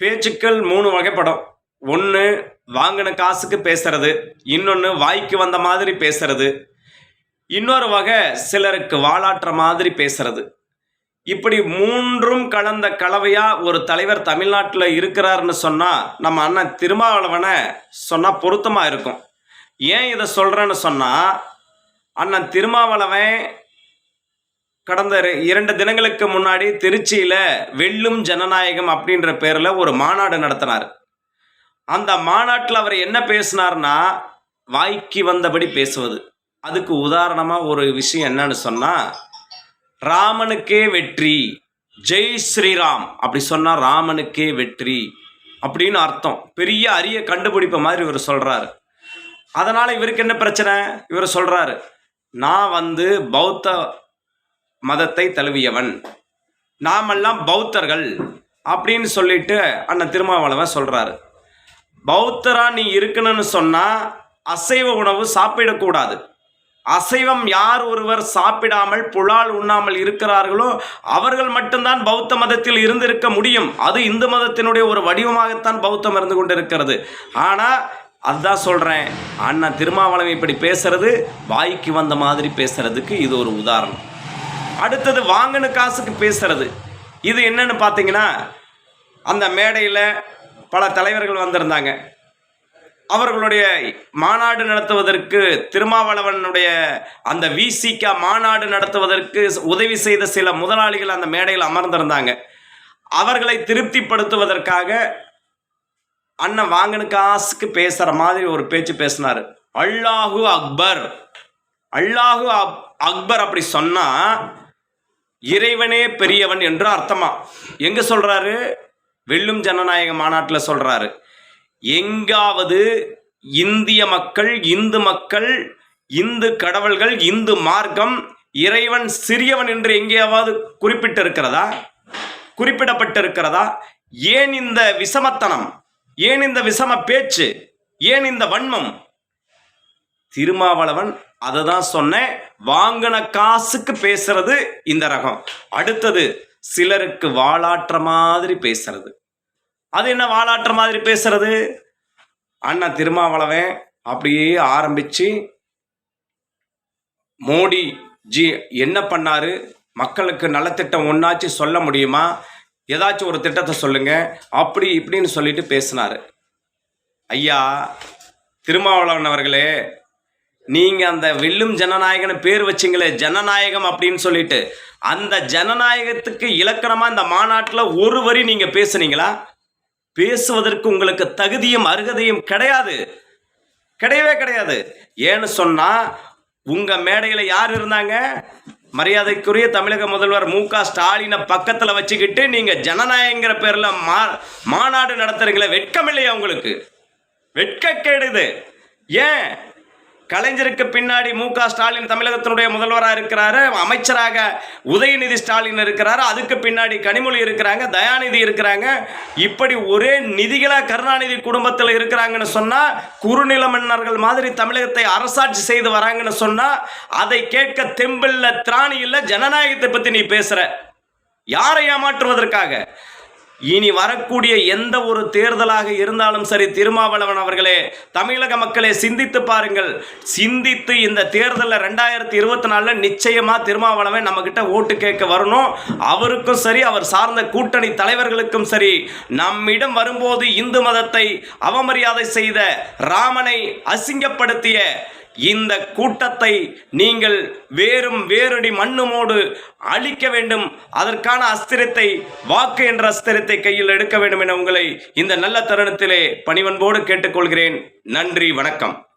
பேச்சுக்கள் மூணு வகைப்படும். ஒன்று வாங்கின காசுக்கு பேசுறது. இன்னொன்று வாய்க்கு வந்த மாதிரி பேசுறது. இன்னொரு வகை சிலருக்கு வாழாற்ற மாதிரி பேசுறது. இப்படி மூன்றும் கலந்த கலவையாக ஒரு தலைவர் தமிழ்நாட்டில் இருக்கிறாருன்னு சொன்னால் நம்ம அண்ணன் திருமாவளவனை சொன்னால் பொருத்தமாக இருக்கும். ஏன் இதை சொல்கிறேன்னு சொன்னால் அண்ணன் திருமாவளவன் கடந்த இரண்டு தினங்களுக்கு முன்னாடி திருச்சியில வெல்லும் ஜனநாயகம் அப்படின்ற பேர்ல ஒரு மாநாடு நடத்தினார். அந்த மாநாட்டில் அவர் என்ன பேசினார்னா வாய்க்கு வந்தபடி பேசுவது. அதுக்கு உதாரணமா ஒரு விஷயம் என்னன்னு சொன்னா ராமனுக்கே வெற்றி ஜெய் ஸ்ரீராம். அப்படி சொன்னா ராமனுக்கே வெற்றி அப்படின்னு அர்த்தம். பெரிய அரிய கண்டுபிடிப்பு மாதிரி இவர் சொல்றாரு. அதனால இவருக்கு என்ன பிரச்சனை? இவர் சொல்றாரு நான் வந்து பௌத்த மதத்தை தழுவியவன். நாமெல்லாம் பௌத்தர்கள் அப்படின்னு சொல்லிட்டு அண்ணன் திருமாவளவன் சொல்றாரு. பௌத்தரா நீ இருக்கணும்னு சொன்னா அசைவ உணவு சாப்பிடக்கூடாது. அசைவம் யார் ஒருவர் சாப்பிடாமல் புலால் உண்ணாமல் இருக்கிறார்களோ அவர்கள் மட்டும்தான் பௌத்த மதத்தில் இருந்திருக்க முடியும். அது இந்து மதத்தினுடைய ஒரு வடிவமாகத்தான் பௌத்தம் இருந்து கொண்டிருக்கிறது. ஆனால் அதுதான் சொல்கிறேன் அண்ணா திருமாவளவன் இப்படி பேசுறது வாய்க்கு வந்த மாதிரி பேசுறதுக்கு இது ஒரு உதாரணம். அடுத்தது வாங்கின காசுக்கு பேசுறது. இது என்னன்னு பார்த்தீங்கன்னா அந்த மேடையில் பல தலைவர்கள் வந்திருந்தாங்க. அவர்களுடைய மாநாடு நடத்துவதற்கு திருமாவளவனுடைய அந்த விசிகா மாநாடு நடத்துவதற்கு உதவி செய்த சில முதலாளிகள் அந்த மேடையில் அமர்ந்திருந்தாங்க. அவர்களை திருப்திப்படுத்துவதற்காக அண்ணன் வாங்கின காசுக்கு பேசுகிற மாதிரி ஒரு பேச்சு பேசினார். அல்லாஹு அக்பர். அல்லாஹு அக்பர் அப்படி சொன்னால் இறைவனே பெரியவன் என்று அர்த்தமா? எங்க சொல்றாரு? வெல்லும் ஜனநாயக மாநாட்டில் சொல்றாரு. எங்காவது இந்திய மக்கள் இந்து மக்கள் இந்து கடவுள்கள் இந்து மார்க்கம் இறைவன் சிறியவன் என்று எங்கேயாவது குறிப்பிட்டிருக்கிறதா? குறிப்பிடப்பட்டிருக்கிறதா? ஏன் இந்த விஷமத்தனம்? ஏன் இந்த விஷம பேச்சு? ஏன் இந்த வன்மம்? திருமாவளவன் அதை தான் சொன்னேன். வாங்கின காசுக்கு பேசுறது இந்த ரகம். அடுத்தது சிலருக்கு வாளாற்ற மாதிரி பேசுறது. அது என்ன வாளாற்ற மாதிரி பேசுறது? அண்ணா திருமாவளவன் அப்படியே ஆரம்பிச்சு மோடி ஜி என்ன பண்ணாரு? மக்களுக்கு நலத்திட்டம் ஒன்றாச்சு சொல்ல முடியுமா? ஏதாச்சும் ஒரு திட்டத்தை சொல்லுங்க. அப்படி இப்படின்னு சொல்லிட்டு பேசினாரு. ஐயா திருமாவளவன் அவர்களே நீங்கள் அந்த வில்லும் ஜனநாயகன்னு பேர் வச்சிங்களே ஜனநாயகம் அப்படின்னு சொல்லிட்டு அந்த ஜனநாயகத்துக்கு இலக்கணமாக இந்த மாநாட்டில் ஒரு வரி நீங்கள் பேசுனீங்களா? பேசுவதற்கு உங்களுக்கு தகுதியும் அருகதையும் கிடையாது. கிடையவே கிடையாது. ஏன்னு சொன்னால் உங்கள் மேடையில் யார் இருந்தாங்க? மரியாதைக்குரிய தமிழக முதல்வர் மு க ஸ்டாலினை பக்கத்தில் வச்சுக்கிட்டு நீங்கள் ஜனநாயகங்கிற பேரில் மா மாநாடு நடத்துறீங்களே வெட்கம் இல்லையா உங்களுக்கு? வெட்க கேடுது ஏன்? கலைஞருக்கு பின்னாடி மு க ஸ்டாலின் தமிழகத்தினுடைய முதல்வராக இருக்கிறாரு அமைச்சராக உதயநிதி ஸ்டாலின் இருக்கிறாரு அதுக்கு பின்னாடி கனிமொழி இருக்கிறாங்க தயாநிதி இருக்கிறாங்க. இப்படி ஒரே நிதிகளாக கருணாநிதி குடும்பத்தில் இருக்கிறாங்கன்னு சொன்னால் குறுநில மன்னர்கள் மாதிரி தமிழகத்தை அரசாட்சி செய்து வராங்கன்னு சொன்னால் அதை கேட்க தெம்பில்ல திராணி இல்லை ஜனநாயகத்தை பற்றி நீ பேசுகிற யாரை ஏமாற்றுவதற்காக? இனி வரக்கூடிய எந்த ஒரு தேர்தலாக இருந்தாலும் சரி திருமாவளவன் அவர்களே தமிழக மக்களே சிந்தித்து பாருங்கள். சிந்தித்து இந்த தேர்தலில் ரெண்டாயிரத்தி இருபத்தி நாலில் நிச்சயமாக திருமாவளவன் நம்மக்கிட்ட ஓட்டு கேட்க வரணும். அவருக்கும் சரி அவர் சார்ந்த கூட்டணி தலைவர்களுக்கும் சரி நம்மிடம் வரும்போது இந்து மதத்தை அவமரியாதை செய்த ராமனை அசிங்கப்படுத்திய இந்த கூட்டத்தை நீங்கள் வேறும் வேறடி மண்ணுமோடு அழிக்க வேண்டும். அதற்கான அஸ்திரத்தை வாக்கு என்ற அஸ்திரத்தை கையில் எடுக்க வேண்டும் என உங்களை இந்த நல்ல தருணத்திலே பணிவன்போடு கேட்டுக்கொள்கிறேன். நன்றி வணக்கம்.